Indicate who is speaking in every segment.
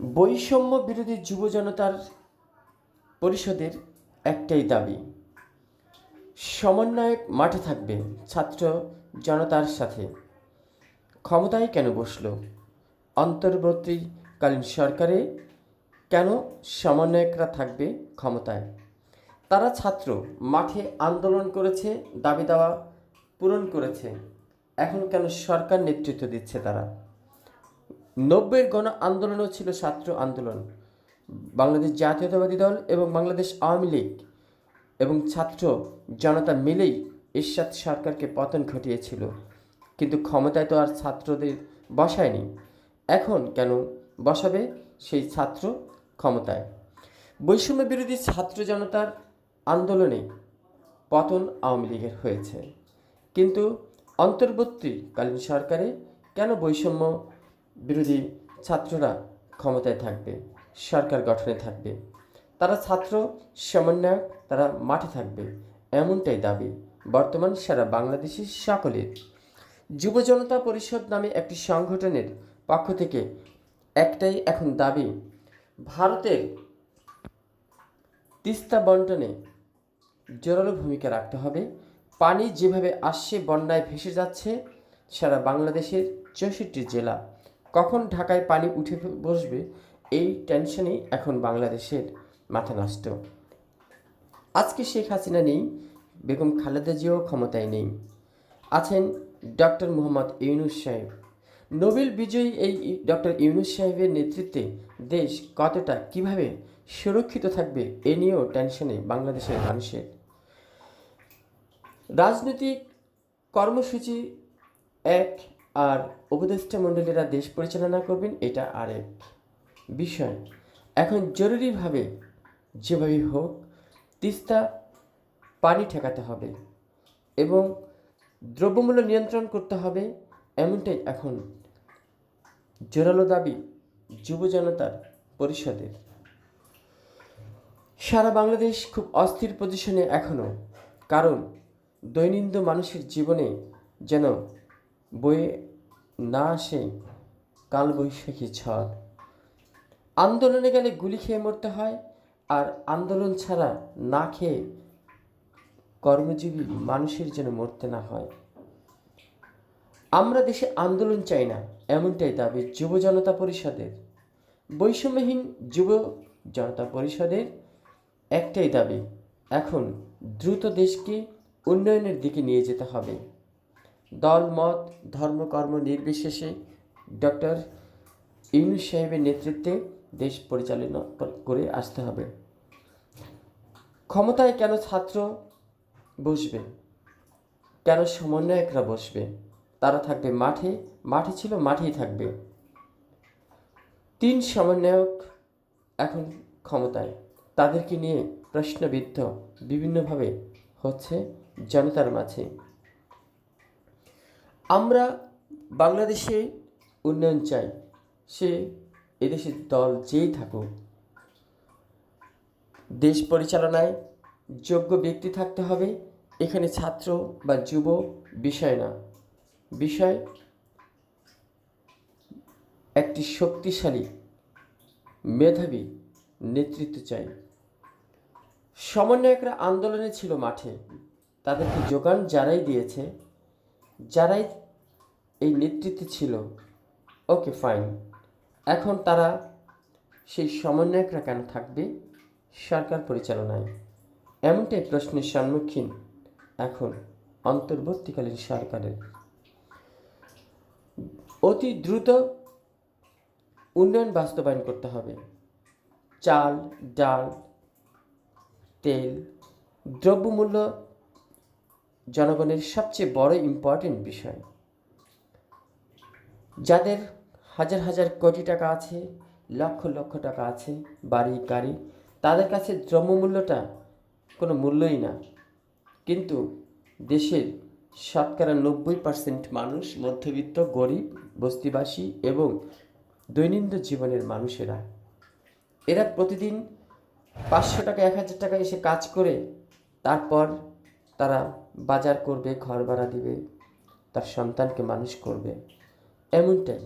Speaker 1: বৈষম্য বিরোধী যুব জনতার পরিষদের একটাই দাবি, সমন্বয়ক মাঠে থাকবে ছাত্র জনতার সাথে। ক্ষমতায় কেন বসল? অন্তর্বর্তীকালীন সরকারে কেন সমন্বয়করা থাকবে ক্ষমতায়? তারা ছাত্র, মাঠে আন্দোলন করেছে, দাবি দাওয়া পূরণ করেছে। এখন কেন সরকার নেতৃত্ব দিচ্ছে তারা? নব্বইয়ের গণ আন্দোলনও ছিল ছাত্র আন্দোলন। বাংলাদেশ জাতীয়তাবাদী দল এবং বাংলাদেশ আওয়ামী লীগ এবং ছাত্র জনতা মিলেই এরশাদ সরকারকে পতন ঘটিয়েছিল। কিন্তু ক্ষমতায় তো আর ছাত্রদের বসায়নি। এখন কেন বসাবে সেই ছাত্র ক্ষমতায়? বৈষম্য বিরোধী ছাত্র জনতার আন্দোলনে পতন আওয়ামী লীগের হয়েছে। কিন্তু অন্তর্বর্তীকালীন সরকারে কেন বৈষম্য বিরোধী ছাত্ররা ক্ষমতায় থাকবে, সরকার গঠনে থাকবে। তারা ছাত্র, সমন্বয়ক, তারা মাঠে থাকবে, এমনটাই দাবি বর্তমান সারা বাংলাদেশের সকলের। যুব জনতা পরিষদ নামে একটি সংগঠনের পক্ষ থেকে একটাই এখন দাবি, ভারতের তিস্তা বন্টনে জোরালো ভূমিকা রাখতে হবে। পানি যেভাবে আসছে, বন্যায় ভেসে যাচ্ছে, সারা বাংলাদেশের চৌষট্টি জেলা কখন ঢাকায় পানি উঠে বসবে, এই টেনশনেই এখন বাংলাদেশের মাথা নষ্ট। আজকে শেখ হাসিনা নেই, বেগম খালেদা জিয়াও ক্ষমতায় নেই। আছেন ডক্টর মোহাম্মদ ইউনুস সাহেব। নোবেল বিজয়ী এই ডক্টর ইউনুস সাহেবের নেতৃত্বে দেশ কতটা, কীভাবে সুরক্ষিত থাকবে, এ নিয়েও টেনশনে বাংলাদেশের মানুষের। রাজনৈতিক কর্মসূচি এক আর উপদেষ্টা মণ্ডলীরা দেশ পরিচালনা করবেন, এটা আরেক বিষয়। এখন জরুরিভাবে যেভাবে হোক, তিস্তা পানি ঠেকাতে হবে এবং দ্রব্যমূল্য নিয়ন্ত্রণ করতে হবে এমনটাই এখন জোরালো দাবি যুব জনতার পরিষদের। সারা বাংলাদেশ খুব অস্থির পজিশনে এখনও কারণ দৈনন্দিন মানুষের জীবনে যেন বয়ে না আসে, কালবৈশাখী ঝড়। আন্দোলনে গেলে গুলি খেয়ে মরতে হয়, আর আন্দোলন ছাড়া না খেয়ে কর্মজীবী মানুষের যেন মরতে না হয়। আমরা দেশে আন্দোলন চাই না, এমনটাই দাবি যুব জনতা পরিষদের। বৈষম্যহীন যুব জনতা পরিষদের একটাই দাবি, এখন দ্রুত দেশকে উন্নয়নের দিকে নিয়ে যেতে হবে। দল, মত ধর্মকর্ম নির্বিশেষে ডক্টর ইউনুস সাহেবের নেতৃত্বে দেশ পরিচালনা করে আসতে হবে। ক্ষমতায় কেন ছাত্র বসবে? কেন সমন্বয়করা বসবে? তারা থাকবে মাঠে মাঠে ছিল, মাঠেই থাকবে। তিন সমন্বয়ক এখন ক্ষমতায়। তাদেরকে নিয়ে প্রশ্নবিদ্ধ, বিভিন্নভাবে হচ্ছে জনতার মাঝে। আমরা বাংলাদেশে উন্নয়ন চাই। সে এদেশের দল যেই থাকুক। দেশ পরিচালনায় যোগ্য ব্যক্তি থাকতে হবে। এখানে ছাত্র বা যুব বিষয় না। বিষয় একটি শক্তিশালী মেধাবী নেতৃত্ব চাই। সমন্বয়করা আন্দোলনে ছিল মাঠে। তাদেরকে যোগান যারাই দিয়েছে যারাই এই নেতৃত্বে ছিল ওকে ফাইন এখন তারা সেই সমন্বয়করা কেন থাকবে? সরকার পরিচালনায়। এমনটাই প্রশ্নের সম্মুখীন এখন অন্তর্বর্তীকালীন সরকারের। অতি দ্রুত উন্নয়ন বাস্তবায়ন করতে হবে। চাল, ডাল, তেল, দ্রব্যমূল্য জনগণের সবচেয়ে বড় ইম্পর্টেন্ট বিষয়। যাদের হাজার হাজার কোটি টাকা আছে, লক্ষ লক্ষ টাকা আছে, বাড়ি, গাড়ি, তাদের কাছে দ্রব্যমূল্যটা কোনো মূল্যই না। কিন্তু দেশের শতকরা নব্বই পার্সেন্ট মানুষ মধ্যবিত্ত, গরিব, বস্তিবাসী এবং দৈনন্দিন জীবনের মানুষেরা। এরা প্রতিদিন পাঁচশো টাকা, এক হাজার টাকা এসে কাজ করে, তারপর তারা বাজার করবে, ঘর ভাড়া দিবে, তার সন্তানকে মানুষ করবে। এমনটাই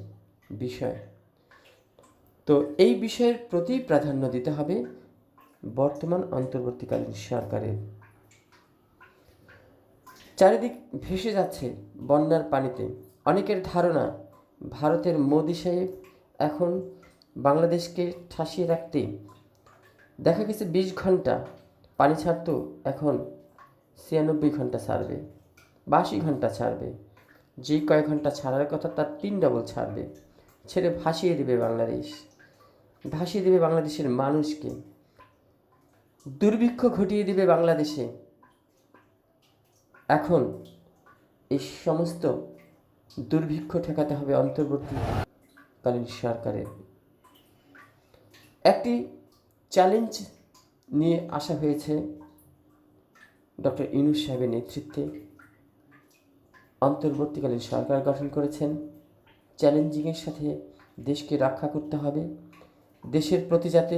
Speaker 1: বিষয়। তো এই বিষয়ের প্রতি প্রাধান্য দিতে হবে বর্তমান অন্তর্বর্তীকালীন সরকারের। চারিদিক ভেসে যাচ্ছে বন্যার পানিতে। অনেকের ধারণা, ভারতের মোদি সাহেব এখন বাংলাদেশকে ঠাসিয়ে রাখতে দেখা গেছে বিশ ঘণ্টা পানি ছাড়তো এখন ছিয়ানব্বই ঘণ্টা ছাড়বে, বাষি ঘণ্টা ছাড়বে, যে কয়েক ঘণ্টা ছাড়ার কথা তার তিন ডবল ছাড়বে। ছেড়ে ভাসিয়ে দেবে বাংলাদেশ। ভাসিয়ে দেবে বাংলাদেশের মানুষকে। দুর্ভিক্ষ ঘটিয়ে দেবে বাংলাদেশে। এখন এই সমস্ত দুর্ভিক্ষ ঠেকাতে হবে অন্তর্বর্তীকালীন সরকারের। একটি চ্যালেঞ্জ নিয়ে আসা হয়েছে। ডক্টর ইউনুস সাহেবের নেতৃত্বে অন্তর্বর্তীকালীন সরকার গঠন করেছেন। চ্যালেঞ্জিংয়ের সাথে দেশকে রক্ষা করতে হবে। দেশের প্রতি যাতে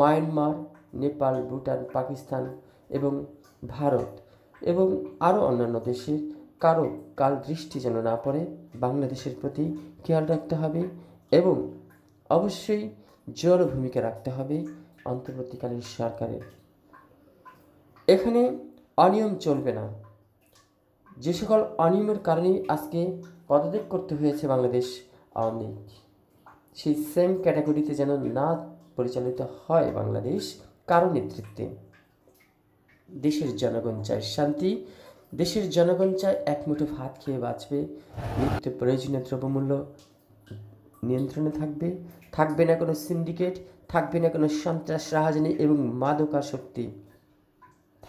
Speaker 1: মায়ানমার, নেপাল, ভুটান, পাকিস্তান এবং ভারত এবং আরও অন্যান্য দেশের কারও কাল দৃষ্টি যেন না পড়ে, বাংলাদেশের প্রতি খেয়াল রাখতে হবে এবং অবশ্যই জোর ভূমিকা রাখতে হবে অন্তর্বর্তীকালীন সরকারের। এখানে অনিয়ম চলবে না। যে সকল অনিয়মের কারণেই আজকে পদত্যাগ করতে হয়েছে বাংলাদেশ আওয়ামী লীগ। সেই সেম ক্যাটাগরিতে যেন না পরিচালিত হয় বাংলাদেশ, কারও নেতৃত্বে। দেশের জনগণ চায় শান্তি, দেশের জনগণ চায় এক মুঠো ভাত খেয়ে বাঁচবে। নিত্য প্রয়োজনীয় দ্রব্যমূল্য নিয়ন্ত্রণে থাকবে। থাকবে না কোনো সিন্ডিকেট থাকবে না কোনো সন্ত্রাস, রাহাজানি এবং মাদকাসক্তি।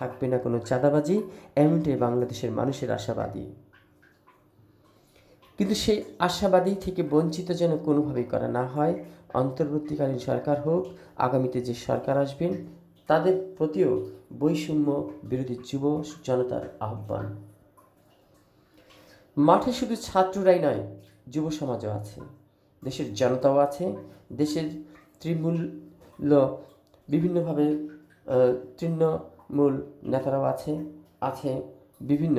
Speaker 1: থাকবে না কোনো চাঁদাবাজি এমনটাই বাংলাদেশের মানুষের আশাবাদী। কিন্তু সেই আশাবাদী থেকে বঞ্চিত যেন কোনোভাবেই করা না হয় অন্তর্বর্তীকালীন সরকার হোক আগামীতে যে সরকার আসবেন তাদের প্রতিও বৈষম্য বিরোধী যুব জনতার আহ্বান। মাঠে শুধু ছাত্ররাই নয় যুব সমাজও আছে। দেশের জনতাও আছে। দেশের তৃণমূল বিভিন্নভাবে আহ, তৃণমূল নেতারাও আছে আছে বিভিন্ন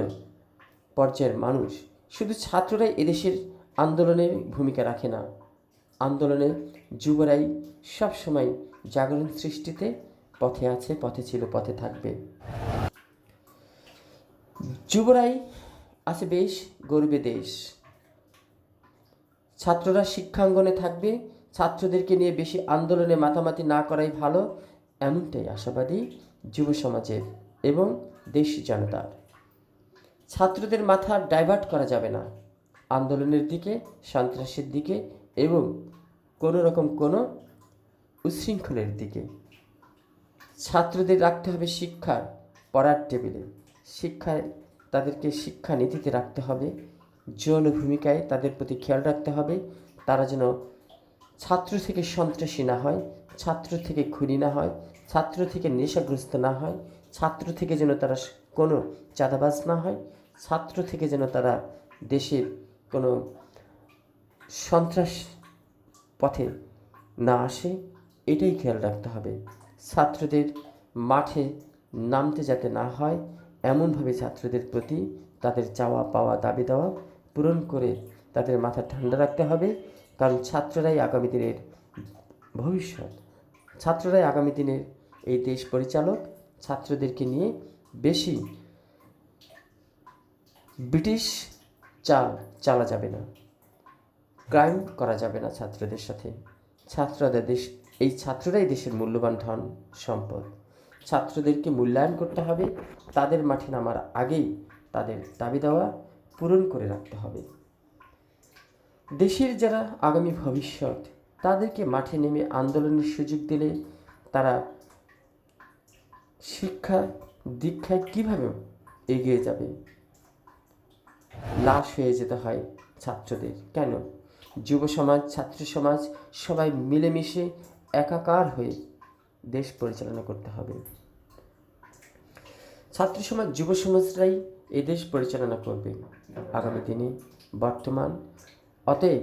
Speaker 1: পর্যায়ের মানুষ। শুধু ছাত্ররাই এদেশের আন্দোলনের ভূমিকা রাখে না। আন্দোলনে যুবরাই সবসময় জাগরণ সৃষ্টিতে পথে আছে, পথে ছিল, পথে থাকবে। যুবরাই আছে বেশ গর্বে দেশ। ছাত্ররা শিক্ষাঙ্গনে থাকবে, ছাত্রদেরকে নিয়ে বেশি আন্দোলনে মাতামাতি না করাই ভালো, এমনটাই আশাবাদী যুব সমাজের এবং দেশ জনতার। ছাত্রদের মাথা ডাইভার্ট করা যাবে না। আন্দোলনের দিকে, সন্ত্রাসের দিকে এবং কোনো রকম কোনো উচ্ছৃঙ্খলের দিকে। ছাত্রদের রাখতে হবে শিক্ষার পড়ার টেবিলে। শিক্ষায় তাদেরকে শিক্ষা নীতিতে রাখতে হবে। যৌন ভূমিকায় তাদের প্রতি খেয়াল রাখতে হবে। তারা যেন ছাত্র থেকে সন্ত্রাসী না হয়, ছাত্র থেকে খুনি না হয়। ছাত্র থেকে নেশাগ্রস্ত না হয়, ছাত্র থেকে যেন তারা কোনো চাঁদাবাজ না হয়, ছাত্র থেকে যেন তারা দেশের কোনো সন্ত্রাস পথে না আসে, এটাই খেয়াল রাখতে হবে। ছাত্রদের মাঠে নামতে যাতে না হয়, এমনভাবে ছাত্রদের প্রতি তাদের চাওয়া পাওয়া, দাবি দেওয়া পূরণ করে তাদের মাথা ঠান্ডা রাখতে হবে। কারণ ছাত্ররাই আগামী দিনের ভবিষ্যৎ। ছাত্ররাই আগামী দিনের এই দেশ পরিচালক ছাত্রদেরকে নিয়ে বেশি ব্রিটিশ চাল চালা যাবে না ক্রাইম করা যাবে না ছাত্রদের সাথে। ছাত্রদের দেশ, এই ছাত্ররাই দেশের মূল্যবান ধন সম্পদ। ছাত্রদেরকে মূল্যায়ন করতে হবে, তাদের মাঠে নামার আগেই তাদের দাবি দেওয়া পূরণ করে রাখতে হবে। দেশের যারা আগামী ভবিষ্যৎ, তাদেরকে মাঠে নেমে আন্দোলনের সুযোগ দিলে তারা শিক্ষা দীক্ষায় কীভাবে এগিয়ে যাবে? লাশ হয়ে যেতে হয় ছাত্রদের। কেন? যুব সমাজ, ছাত্র সমাজ সবাই মিলেমিশে একাকার হয়ে দেশ পরিচালনা করতে হবে। ছাত্র সমাজ, যুব সমাজরাই এই দেশ পরিচালনা করবে। আগামী দিনে বর্তমান অতএব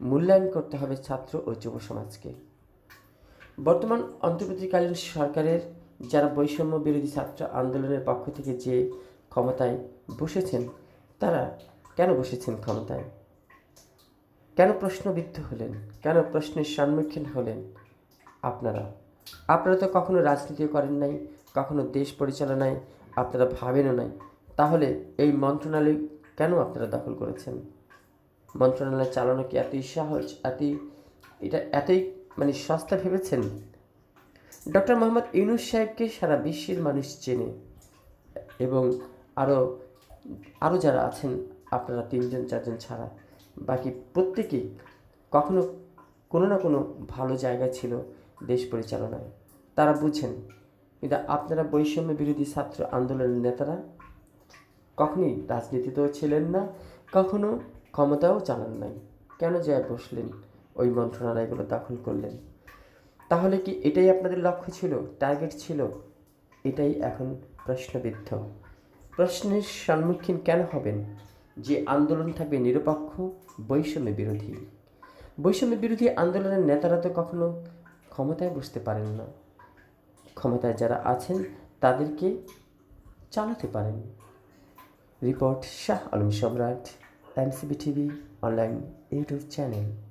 Speaker 1: মূল্যায়ন করতে হবে ছাত্র ও যুব সমাজকে। বর্তমান অন্তর্বর্তীকালীন সরকারের যারা বৈষম্য বিরোধী ছাত্র আন্দোলনের পক্ষ থেকে যে ক্ষমতায় বসেছেন, তারা কেন বসেছেন ক্ষমতায়? কেন প্রশ্নবিদ্ধ হলেন? কেন প্রশ্নের সম্মুখীন হলেন আপনারা? আপনারা তো কখনো রাজনীতি করেন নাই, কখনো দেশ পরিচালনায়, আপনারা ভাবেনও নাই। তাহলে এই মন্ত্রণালয় কেন আপনারা দখল করেছেন? মন্ত্রণালয় চালানো কি এতই সহজ, এতই, এটা এতই মানে সস্তা ভেবেছেন? ডক্টর মোহাম্মদ ইউনুস সাহেবকে সারা বিশ্বের মানুষ চেনে এবং আরও আরও যারা আছেন, আপনারা তিনজন, চারজন ছাড়া, বাকি প্রত্যেকেই কখনো কোনো না কোনো ভালো জায়গায় ছিল দেশ পরিচালনায়। তারা বুঝেন, কিন্তু আপনারা বৈষম্য বিরোধী ছাত্র আন্দোলনের নেতারা কখনই রাজনীতিতেও ছিলেন না, কখনো ক্ষমতাও চালান নাই। কেন যায় বসলেন? ওই মন্ত্রণালয়গুলো দখল করলেন। তাহলে কি এটাই আপনাদের লক্ষ্য ছিল? টার্গেট ছিল? এটাই এখন প্রশ্নবিদ্ধ। প্রশ্নের সম্মুখীন কেন হবেন? যে আন্দোলন থাকবে নিরপেক্ষ, বৈষম্য বিরোধী। বৈষম্য বিরোধী আন্দোলনের নেতারা তো কখনো ক্ষমতায় বসতে পারেন না। ক্ষমতায় যারা আছেন, তাদেরকে চালাতে পারেন। Report Shah Alam Samrat, MCB TV, online YouTube channel.